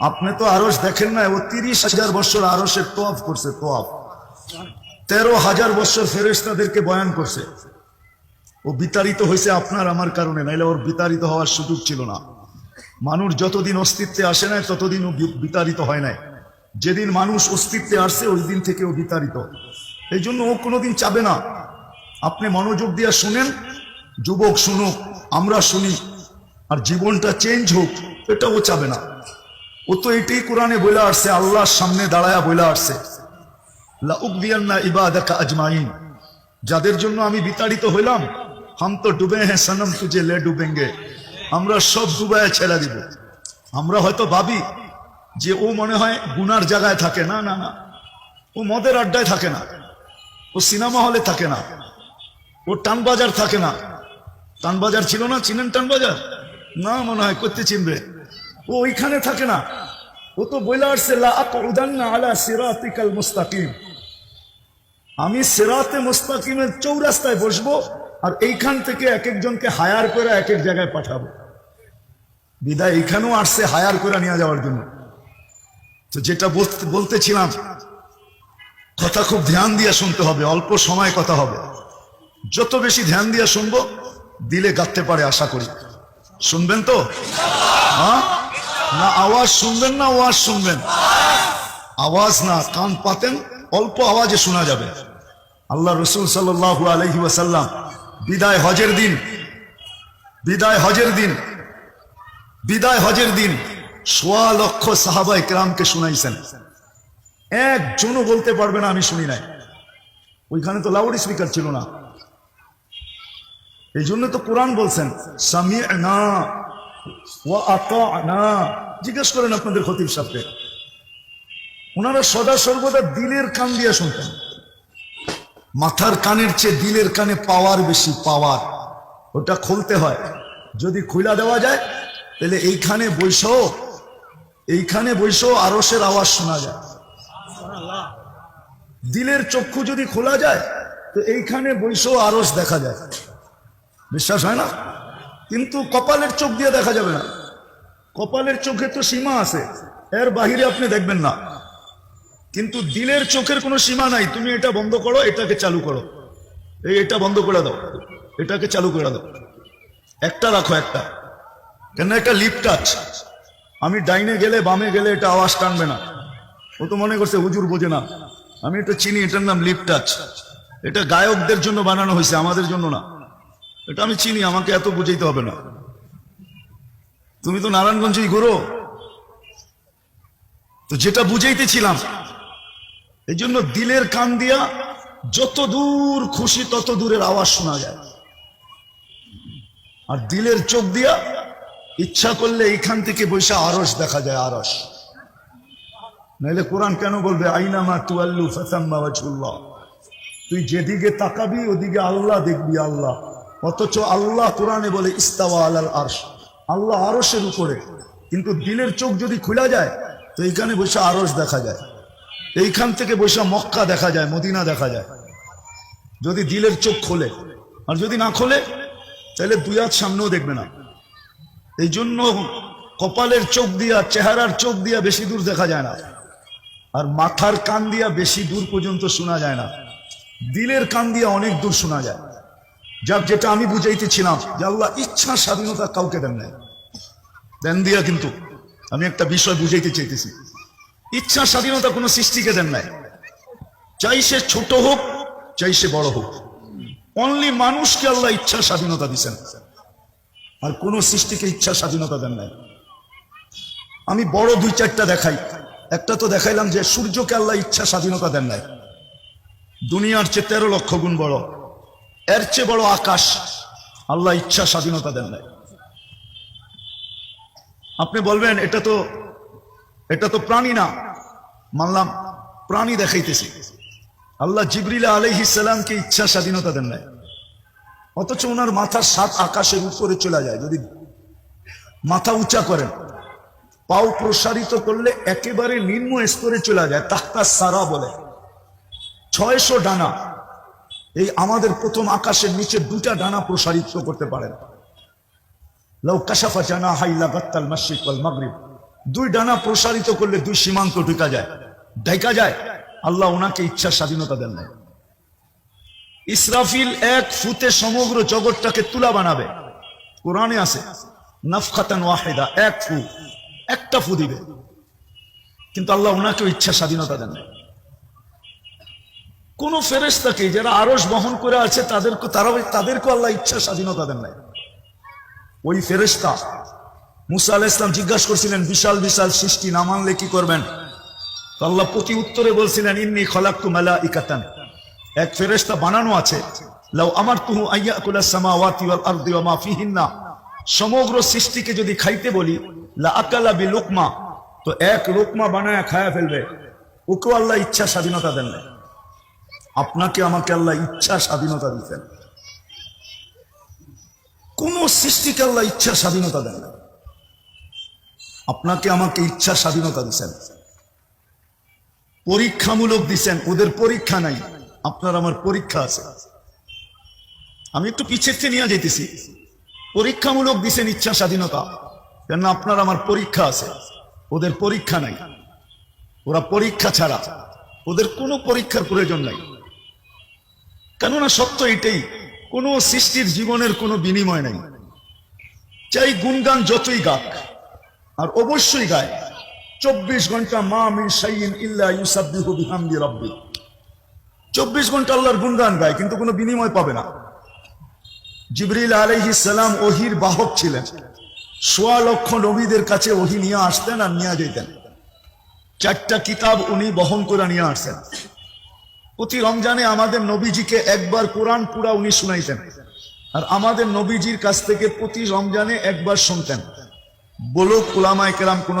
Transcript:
আপনি তো আরস দেখেন না ও তিরিশ হাজার বছর আরসের তোয়াফ করছে, তোয়াফ। তেরো হাজার বছর ফেরেস্তাদেরকে বয়ান করছে। ও বিতাড়িত হয়েছে আপনার, আমার কারণে, নাইলে ওর বিতাড়িত হওয়ার সুযোগ ছিল না। মানুষ যতদিন অস্তিত্বে আসে নাই, ততদিন ও বিতাড়িত হয় নাই। যেদিন মানুষ অস্তিত্বে আসছে ওই দিন থেকে ও বিতাড়িত। এই জন্য ও কোনোদিন চাবে না। আপনি মনোযোগ দিয়ে শুনেন, যুবক শুনুক, আমরা শুনি, আর জীবনটা চেঞ্জ হোক এটা ও চাবে না। ও তো এটাই কোরআনে বলে আসছে, আল্লাহর সামনে দাঁড়ায়া বলে আসছে। লাউকদিয়ান্না ইবাদাকা আজমাইন। যাদের জন্য আমি বিতাড়িত হইলাম, হাম তো ডুবে হ্যাঁ সনম তুঝে লে ডুবেঙ্গে। আমরা সব ডুবায় ছেড়ে দিব। আমরা হয়তো ভাবি যে ও মনে হয় গুনার জায়গায় থাকে। না না না। ও মদের আড্ডায় থাকে না। ও সিনেমা হলে থাকে না। ও টানবাজার থাকে না। টানবাজার ছিল না? চিনেন টানবাজার না, মনে হয়, করতে চিনবে। ও ওইখানে থাকে না। ও তো বইলা আসছে আলা সিরাতিকাল মুস্তাকিম। আমি সেরাতে মুস্তাকিমের চৌরাস্তায় বসবো আর এইখান থেকে এক একজনকে হায়ার করে এক এক জায়গায় পাঠাবো। বিদায় এইখানেও আসছে হায়ার করে নিয়ে যাওয়ার জন্য। তো যেটা বলতে বলতেছিলাম, কথা খুব ধ্যান দিয়ে শুনতে হবে, অল্প সময় কথা হবে। যত বেশি ধ্যান দিয়ে শুনব, দিলে গাঁথতে পারে আশা করি। শুনবেন তো? হ্যাঁ? না আওয়াজ শুনবেন, না ওয়াজ শুনবেন। আওয়াজ না, কান পাতেন, অল্প আওয়াজে শোনা যাবে। আল্লাহ রসুল সাল্লাহ আলহি ওয়াসাল্লাম, বিদায় হজের দিন, বিদায় হজের দিন, বিদায় হজের দিন সোয়া লক্ষ সাহাবাই কেরামকে শুনাইছেন। একজনও বলতে পারবে না, আমি শুনি নাই। ওইখানে তো লাউড স্পিকার ছিল না। এই জন্য তো কোরআন বলছেন সামি না না জিজ্ঞেস করেন আপনাদের খতিব সাহেবকে। ওনারা সদা সর্বদা দিলের কান দিয়ে শুনতেন। মাথার কানের চেয়ে দিলের কানে পাওয়ার বেশি পাওয়ার। ওটা খুলতে হয়। যদি খুলা দেওয়া যায়, তাহলে এইখানে বৈশো এইখানে বৈশো আরসের আওয়াজ শোনা যায়। দিলের চক্ষু যদি খোলা যায়, তো এইখানে বৈশো আরস দেখা যায়। বিশ্বাস হয় না? কিন্তু কপালের চোখ দিয়ে দেখা যাবে না। কপালের চোখে তো সীমা আছে। এর বাহিরে আপনি দেখবেন না। কিন্তু দিলের চোখের কোনো সীমা নাই। তুমি এটা বন্ধ করো, এটাকে চালু করো। এই এটা বন্ধ করে দাও। এটাকে চালু করে দাও। একটা রাখো একটা। কেন একটা লিপ টাচ আমি ডাইনে গেলে, বামে গেলে এটা আওয়াজ টানবে না। ও তো মনে করছে হুজুর বোঝে না। আমি এটা চিনি, এটার নাম লিপ টাচ এটা গায়কদের জন্য বানানো হয়েছে, আমাদের জন্য না। এটা আমি চিনি, আমাকে এত বুঝাইতে হবে না। তুমি তো নারায়ণগঞ্জেই ঘুরো। তো যেটা বুঝাইতেছিলাম, এই জন্য দিলের কান দিয়া যত দূর খুশি তত দূরের আওয়াজ শোনা যায়। আর দিলের চোখ দিয়া ইচ্ছা করলে এখান থেকে বসে আরস দেখা যায় আরস নাইলে কোরআন কেন বলবে আইনামা তুয়াল্লু ফাসাম্মা তুই যেদিকে তাকাবি, ওদিকে আল্লাহ দেখবি, আল্লাহ। অথচ আল্লাহ কোরআনে বলে, ইস্তাওয়া আলাল আরশ। আল্লাহ আরশের উপরে। কিন্তু দিলের চোখ যদি খোলা যায়, তো এইখানে বসে আরস দেখা যায়। এইখান থেকে বসে মক্কা দেখা যায়, মদিনা দেখা যায়। যদি দিলের চোখ খোলে, আর যদি না খোলে, তাহলে দুই হাত সামনেও দেখবে না। এই জন্য কপালের চোখ দিয়া, চেহারার চোখ দিয়া বেশি দূর দেখা যায় না। আর মাথার কান দিয়া বেশি দূর পর্যন্ত শোনা যায় না। দিলের কান দিয়া অনেক দূর শোনা যায়। যাক, যেটা আমি বুঝাইতেছিলাম যে আল্লাহ ইচ্ছা স্বাধীনতা কাউকে দেন নাই। দেন দিয়া কিন্তু, আমি একটা বিষয় বুঝাইতে চাইতেছি। ইচ্ছা স্বাধীনতা কোনো সৃষ্টিকে দেন নাই। চাই সে ছোট হোক, চাই সে বড় হোক। অনলি মানুষকে আল্লাহ ইচ্ছা স্বাধীনতা দিচ্ছেন আর কোন সৃষ্টিকে ইচ্ছা স্বাধীনতা দেন নাই। আমি বড় দুই চারটা দেখাই। একটা তো দেখাইলাম যে সূর্যকে আল্লাহ ইচ্ছা স্বাধীনতা দেন নাই। দুনিয়ার চেয়ে তেরো লক্ষ গুণ বড়। এর চেয়ে বড় আকাশ আল্লাহ ইচ্ছা স্বাধীনতা দেন নাই। আপনি বলবেন, এটা তো এটা তো প্রাণী না। মানলাম, প্রাণী দেখাইতেছি। আল্লাহ জিবরিলা আলহি সালামকে ইচ্ছা স্বাধীনতা দেন নাই। অথচ ওনার মাথা সাত আকাশের উপরে চলে যায়। যদি মাথা উঁচা করেন, পাও প্রসারিত করলে একেবারে নিম্ন স্তরে চলে যায়, তাহতা সারা বলে। ছয়শো ডানা এই আমাদের প্রথম আকাশের নিচে দুটা ডানা প্রসারিত করতে পারেন। লাউ কাশাফা জানা হাইলা গাত্তাল মাসিক মাগরিব। দুই ডানা প্রসারিত করলে দুই সীমান্ত ঢুকা যায়। ঢেকা যায়। আল্লাহ ওনাকে ইচ্ছার স্বাধীনতা দেন নাই। ইসরাফিল এক ফুতে সমগ্র জগৎটাকে তুলা বানাবে। কোরআনে আছে, নাফখাতান ওয়াহেদা, এক ফু, একটা ফু দিবে। কিন্তু আল্লাহ ওনাকেও ইচ্ছা স্বাধীনতা দেন নাই। কোন ফেরেস্তাকে যারা আরস বহন করে আছে, তাদেরকে তারা তাদেরকে আল্লাহ ইচ্ছা স্বাধীনতা দেন নাই। ওই ফেরেস্তা মুসা আলাহ ইসলাম জিজ্ঞাসা করছিলেন, বিশাল বিশাল সৃষ্টি না মানলে কি করবেন? আল্লাহ প্রতি উত্তরে বলছিলেন, ইন্নি খলাক্তু মেলা ইকাতান এক ফেরেস্তা বানানো আছে, লাউ আমার তুহু আইয়াকুলা সামাওয়াতি ওয়াল আরদি ফিহিন্না। সমগ্র সৃষ্টিকে যদি খাইতে বলি, লা আকালা বি লোকমা। তো এক লোকমা বানায় খায়া ফেলবে। ওকেও আল্লাহ ইচ্ছা স্বাধীনতা দেন নাই। আপনাকে আমাকে আল্লাহ ইচ্ছা স্বাধীনতা দিতেন। কোন সৃষ্টিকে আল্লাহ ইচ্ছা স্বাধীনতা দেন না। আপনাকে আমাকে ইচ্ছা স্বাধীনতা দিচ্ছেন পরীক্ষামূলক দিচ্ছেন ওদের পরীক্ষা নাই, আপনার আমার পরীক্ষা আছে। আমি একটু পিছের থেকে নিয়ে যেতেছি পরীক্ষামূলক দিচ্ছেন ইচ্ছা স্বাধীনতা কেন আপনার আমার পরীক্ষা আছে, ওদের পরীক্ষা নাই। ওরা পরীক্ষা ছাড়া, ওদের কোনো পরীক্ষার প্রয়োজন নাই। কেননা সত্য এটাই, কোনো সৃষ্টির জীবনের কোনো বিনিময় নাই। চাই গুনগান যতই গাক, আর অবশ্যই গায়। চব্বিশ ঘণ্টা মা মিন রাব্বি। চব্বিশ ঘণ্টা আল্লাহর গুনগান গায়, কিন্তু কোনো বিনিময় পাবে না। জিবরিল আলাইহিস সালাম ওহির বাহক ছিলেন। সোয়া লক্ষ নবীদের কাছে ওহি নিয়ে আসতেন আর নিয়ে যেতেন চারটা কিতাব উনি বহন করে নিয়ে আসতেন। প্রতি রমজানে আমাদের নবীজিকে একবার কোরআন পুরা উনি শুনাইতেন। আর আমাদের নবীজির কাছ থেকে প্রতি রমজানে একবার শুনতেন। বলো ওলামায় কেরাম কোন